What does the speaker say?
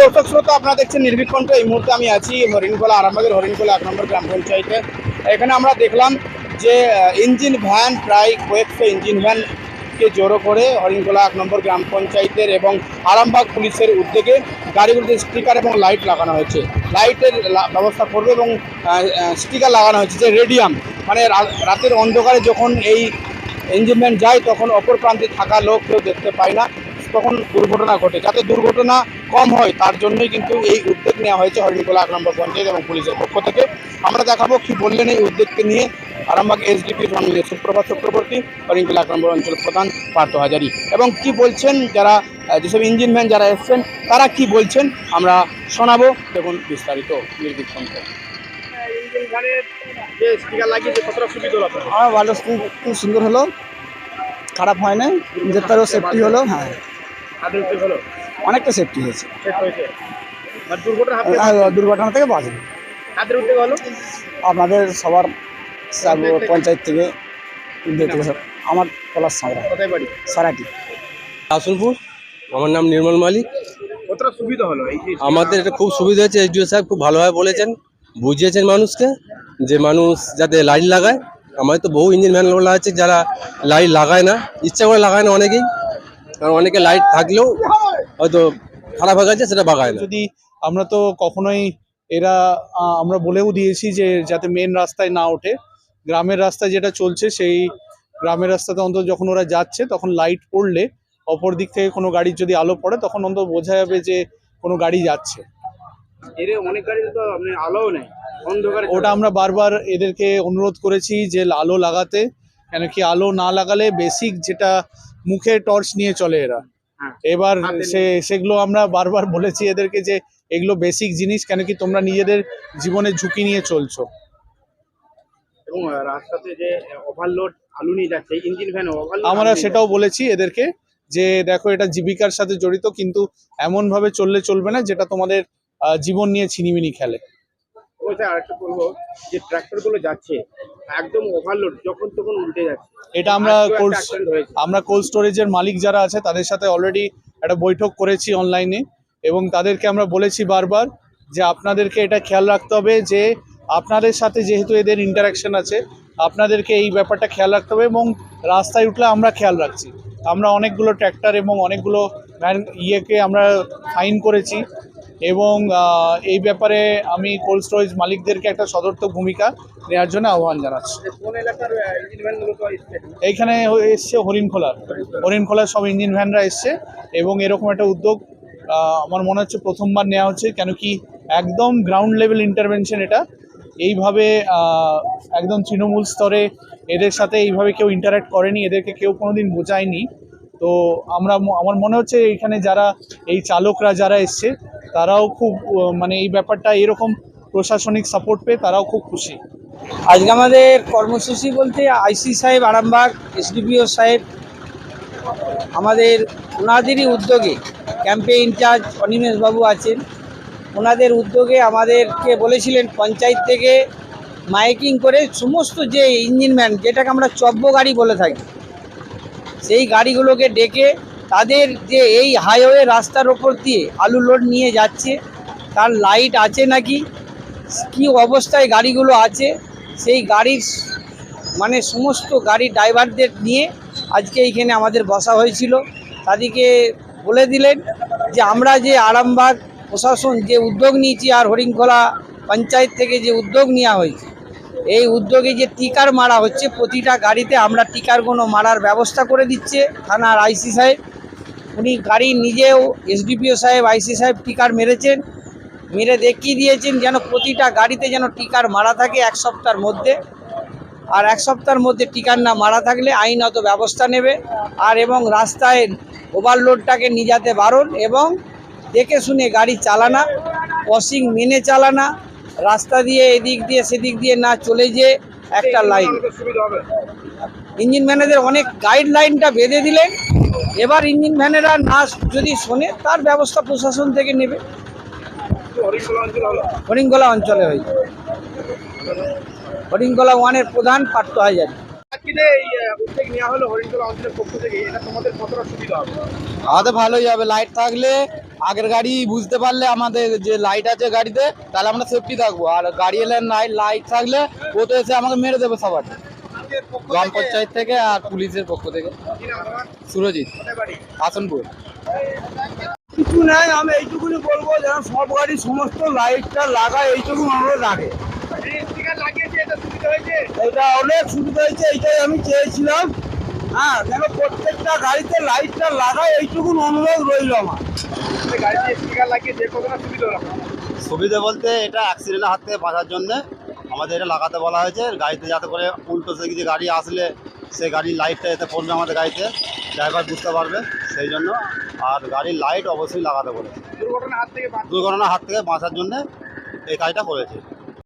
দর্শক শ্রোতা, আপনারা দেখছেন নির্ভীকণ্ঠ এই মুহূর্তে আমি আছি হরিণখোলা আরামবাগের হরিণখোলা এক নম্বর গ্রাম পঞ্চায়েতে। এখানে আমরা দেখলাম যে ইঞ্জিন ভ্যান, প্রায় কয়েকশো ইঞ্জিন ভ্যানকে জড়ো করে হরিণখোলা এক নম্বর গ্রাম পঞ্চায়েতের এবং আরামবাগ পুলিশের উদ্যোগে গাড়িগুলিতে স্টিকার এবং লাইট লাগানো হয়েছে। লাইটের ব্যবস্থা করবে এবং স্টিকার লাগানো হয়েছে, যে রেডিয়াম। মানে রাতের অন্ধকারে যখন এই ইঞ্জিন ভ্যান যায়, তখন অপর প্রান্তে থাকা লোক কেউ দেখতে পায় না। তখন দুর্ঘটনা ঘটে। যাতে দুর্ঘটনা কম হয় তার জন্যই কিন্তু এই উদ্যোগ নেওয়া হয়েছে হরিণকোলা এক নম্বর পঞ্চায়েত এবং পুলিশের পক্ষ থেকে। আমরা দেখাবো কি বললেন এই উদ্যোগকে নিয়ে আরামবাগ এসডিপি মাননীয় সুপ্রভাত চক্রবর্তী হরিণকোলা এক নম্বর অঞ্চল প্রধান পার্থ হাজারি। এবং কি বলছেন যারা যেসব ইঞ্জিন ভ্যান যারা এসছেন তারা কি বলছেন? আমরা শোনাবো। দেখুন বিস্তারিত নির্দিষ্ট ইঞ্জিন ভ্যানের যে স্টিকার লাগিয়েছে কতটা সুবিধা হলো আমার ভালো খুব সুন্দর হলো। খারাপ হয় না নিজের তারও সেফটি হলো হ্যাঁ। অনেকটা সেফটি হয়েছে। সেট হয়েছে। মানে দুর্ঘটনা থেকে বাঁচবে। আপনাদের সবার পঞ্চায়েত থেকে উদ্যোগ থেকে আমার পলাশ সাঁতরা সারাটি। আসনপুর আমার নাম নির্মল মালিক। কতটা সুবিধা হলো আমাদের এটা খুব সুবিধা হয়েছে এসডিও সাহেব খুব ভালোভাবে বলেছেন। বুঝিয়েছেন মানুষকে যে মানুষ যাতে লাইট লাগায়। আমাদের তো বহু ইঞ্জিন ভ্যানগুলো আছে যারা লাইট লাগায় না ইচ্ছা করে লাগায় না অনেকেই। কারণ অনেকে লাইট থাকলেও হয়তো খারাপ হয়ে গেছে সেটা বাগায় না। যদি আমরা তো কখনোই এরা আমরা বলেও দিয়েছি যে যাতে মেন রাস্তায় না ওঠে। গ্রামের রাস্তায় যেটা চলছে সেই গ্রামের রাস্তাতে অন্তত যখন ওরা যাচ্ছে তখন লাইট পড়লে অপর দিক থেকে কোনো গাড়ির যদি আলো পড়ে তখন অন্তত বোঝা যাবে যে কোনো গাড়ি যাচ্ছে। এর অনেক গাড়িতে তো আলোও নেই অন্ধকারে ওটা আমরা বারবার এদেরকে অনুরোধ করেছি যে আলো লাগাতে। কেন কি আলো না লাগালে বেসিক যেটা মুখে টর্চ নিয়ে চলে এরা। হ্যাঁ। এবার সে সেগুলো আমরা বারবার বলেছি এদেরকে যে এগুলো বেসিক জিনিস কেন কি তোমরা নিজেদের জীবনের ঝুঁকি নিয়ে চলছো। এবং রাস্তাতে যে ওভারলোড আলু নিয়ে যাচ্ছে ইঞ্জিন ভ্যান ওভারলোড আমরা সেটাও বলেছি এদেরকে যে দেখো এটা জীবিকার সাথে জড়িত কিন্তু এমন ভাবে চললে চলবে না যেটা তোমাদের জীবন নিয়ে ছিনিমিনি খেলে। আরেকটা বলব যে ট্রাক্টরগুলো যাচ্ছে একদম ওভারলোড যখন তখন উল্টে যাচ্ছে। এটা আমরা কোল্ড আমরা কোল্ড স্টোরেজের মালিক যারা আছে তাদের সাথে অলরেডি একটা বৈঠক করেছি অনলাইনে এবং তাদেরকে আমরা বলেছি বারবার যে আপনাদেরকে এটা খেয়াল রাখতে হবে যে আপনাদের সাথে যেহেতু এদের ইন্টারাকশন আছে আপনাদেরকে এই ব্যাপারটা খেয়াল রাখতে হবে এবং রাস্তায় উঠলে আমরা খেয়াল রাখছি। আমরা অনেকগুলো ট্র্যাক্টর এবং অনেকগুলো ভ্যান ইয়েকে আমরা ফাইন করেছি। এবং এই ব্যাপারে আমি কোল্ড স্টোরেজ মালিকদেরকে একটা সদর্থক ভূমিকা নেওয়ার জন্য আহ্বান জানাচ্ছি। এসছে? এইখানে এসছে হরিণখোলার। হরিণখোলার সব ইঞ্জিন ভ্যানরা এসছে এবং এরকম একটা উদ্যোগ আমার মনে হচ্ছে প্রথমবার নেওয়া হচ্ছে কেন কি একদম গ্রাউন্ড লেভেল ইন্টারভেনশন এটা। এইভাবে একদম তৃণমূল স্তরে এদের সাথে এইভাবে কেউ ইন্টারাক্ট করেনি এদেরকে কেউ কোনোদিন বোঝায়নি। তো আমরা আমার মনে হচ্ছে এখানে যারা এই চালকরা যারা এসছে তারাও খুব মানে এই ব্যাপারটা এরকম প্রশাসনিক সাপোর্ট পেয়ে তারাও খুব খুশি। আজকে আমাদের কর্মসূচি বলতে আইসি সাহেব, আরামবাগ, এসডিপিও সাহেব, আমাদের ওনাদেরই উদ্যোগে ক্যাম্পে ইনচার্জ অনিমেষ বাবু আছেন। ওনাদের উদ্যোগে আমাদেরকে বলেছিলেন পঞ্চায়েত থেকে মাইকিং করে সমস্ত যে ইঞ্জিনম্যান, যেটাকে আমরা চব্য গাড়ি বলে থাকি, সেই গাড়িগুলোকে ডেকে তাদের যে এই হাইওয়ে রাস্তার ওপর দিয়ে আলু লোড নিয়ে যাচ্ছে, তার লাইট আছে নাকি? কি অবস্থায় গাড়িগুলো আছে? সেই গাড়ির মানে সমস্ত গাড়ি ড্রাইভারদের নিয়ে আজকে এইখানে আমাদের বসা হয়েছিল। তাদেরকে বলে দিলেন যে আমরা যে আরামবাগ প্রশাসন যে উদ্যোগ নিয়েছি আর হরিংখোলা পঞ্চায়েত থেকে যে উদ্যোগ নেওয়া হয়েছে, এই উদ্যোগে যে টিকার মারা হচ্ছে, প্রতিটা গাড়িতে আমরা টিকারগুলো মারার ব্যবস্থা করে দিচ্ছে। থানার আইসি সাহেব উনি গাড়ি নিজেও এসডিপিও সাহেব, আইসি সাহেব টিকার মেরেছেন। মেরে দেখিয়ে দিয়েছেন যেন প্রতিটা গাড়িতে যেন টিকার মারা থাকে এক সপ্তাহের মধ্যে। আর এক সপ্তাহের মধ্যে টিকার না মারা থাকলে আইনত ব্যবস্থা নেবে। আর এবং রাস্তায় ওভারলোডটাকে নিয়ে যেতে বারণ এবং দেখে শুনে গাড়ি চালানা ক্রসিং মেনে চালানা, রাস্তা দিয়ে এদিক দিয়ে সেদিক দিয়ে না চলে যে একটা লাইন। ইঞ্জিন ম্যানেজার অনেক গাইডলাইনটা বেঁধে দিলেন। এবার ইঞ্জিন ম্যানেরা না যদি শোনে তার ব্যবস্থা প্রশাসন থেকে নেবে। হরিঙ্গলা অঞ্চলে হয়েছে। হরিঙ্গলা ওয়ানের প্রধান পার্থ হাজারি। আজকে যে এই আহ, উদ্যোগ নেওয়া হলো হরিণখোলা অঞ্চলের পক্ষ থেকে এটা তোমাদের কতটা সুবিধা হবে? আমাদের ভালোই হবে লাইট থাকলে আগের গাড়ি বুঝতে পারলে আমাদের যে লাইট আছে গাড়িতে তাহলে আমরা সেফটি থাকব। আর গাড়ি এলে লাইট লাইট থাকলে ও তো এসে আমাকে মেরে দেবে সবার। গ্রাম পঞ্চায়েত থেকে? আর পুলিশের পক্ষ থেকে। সুরজিৎ আসনপুর কিছু নাই আমি এইটুকুনি বলব যেন সব গাড়ি সমস্ত লাইটটা লাগায় এইটুকু অনুরোধ রাখে। এটা অনেক সুবিধা হয়েছে এইটাই আমি চেয়েছিলাম। হ্যাঁ যেন প্রত্যেকটা গাড়িতে লাইটটা লাগায় এইটুকুন অনুরোধ রইল আমার। সুবিধা সুবিধা বলতে এটা অ্যাক্সিডেন্টের হাত থেকে বাঁচার জন্য আমাদের এটা লাগাতে বলা হয়েছে গাড়িতে যাতে করে উল্টো দিকে যে গাড়ি আসলে সে গাড়ির লাইটটা এতে পড়বে আমাদের গাড়িতে ড্রাইভার বুঝতে পারবে সেই জন্য আর গাড়ির লাইট অবশ্যই লাগাতে বলেছে। দুর্ঘটনা হাত থেকে বাঁচার জন্যে এই কাজটা করেছে।